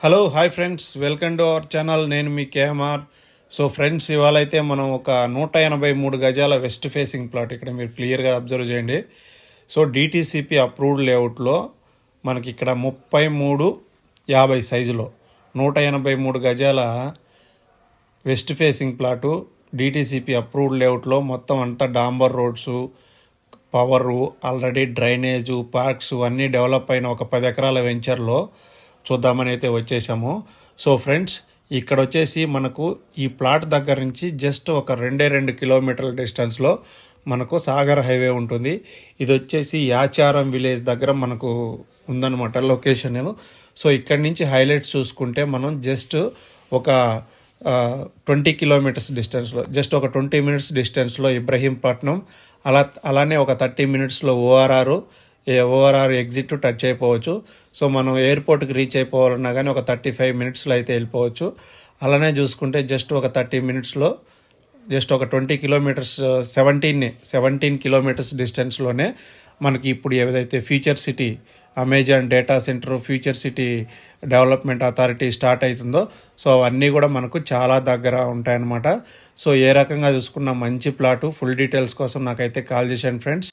Hello hi friends welcome to our channel నేను మీ KMR so friends ఇవాళ అయితే మనం ఒక నూట ఎనభై మూడు గజాల వెస్ట్ ఫేసింగ్ ప్లాట్ ఇక్కడ మీరు క్లియర్గా అబ్జర్వ్ చేయండి. సో డిటీసీపీ అప్రూవ్డ్ లేఅవుట్లో మనకి ఇక్కడ ముప్పై మూడు యాభై సైజులో నూట ఎనభై మూడు గజాల west facing plot DTCP approved లేఅవుట్లో మొత్తం అంతా డాంబర్ roads power already drainage parks అన్నీ డెవలప్ అయిన ఒక పది ఎకరాల వెంచర్లో చూద్దామని అయితే వచ్చేసాము. సో ఫ్రెండ్స్ ఇక్కడ వచ్చేసి మనకు ఈ ప్లాట్ దగ్గర నుంచి జస్ట్ ఒక రెండే రెండు కిలోమీటర్ల డిస్టెన్స్లో మనకు సాగర్ హైవే ఉంటుంది. ఇది వచ్చేసి యాచారం విలేజ్ దగ్గర మనకు ఉందన్నమాట లొకేషన్ సో ఇక్కడి నుంచి హైలైట్స్ చూసుకుంటే మనం జస్ట్ ఒక ట్వంటీ కిలోమీటర్స్ డిస్టెన్స్లో జస్ట్ ఒక ట్వంటీ మినిట్స్ డిస్టెన్స్లో ఇబ్రహీంపట్నం అలా అలానే ఒక థర్టీ మినిట్స్లో ఓఆర్ఆర్ ఓఆర్ఆర్ ఎగ్జిట్ టచ్ అయిపోవచ్చు. సో మనం ఎయిర్పోర్ట్కి రీచ్ అయిపోవాలన్నా కానీ ఒక థర్టీ ఫైవ్ మినిట్స్లో అయితే వెళ్ళిపోవచ్చు. అలానే చూసుకుంటే జస్ట్ ఒక థర్టీ మినిట్స్లో జస్ట్ ఒక twenty kilometres seventeen seventeen kilometres డిస్టెన్స్లోనే మనకి ఇప్పుడు ఏదైతే future city Amazon data centre future city development authority start అవుతుందో సో అవన్నీ కూడా మనకు చాలా దగ్గర ఉంటాయన్నమాట. సో ఏ రకంగా చూసుకున్న మంచి ప్లాటు ఫుల్ డీటెయిల్స్ కోసం నాకైతే కాల్ చేశాను ఫ్రెండ్స్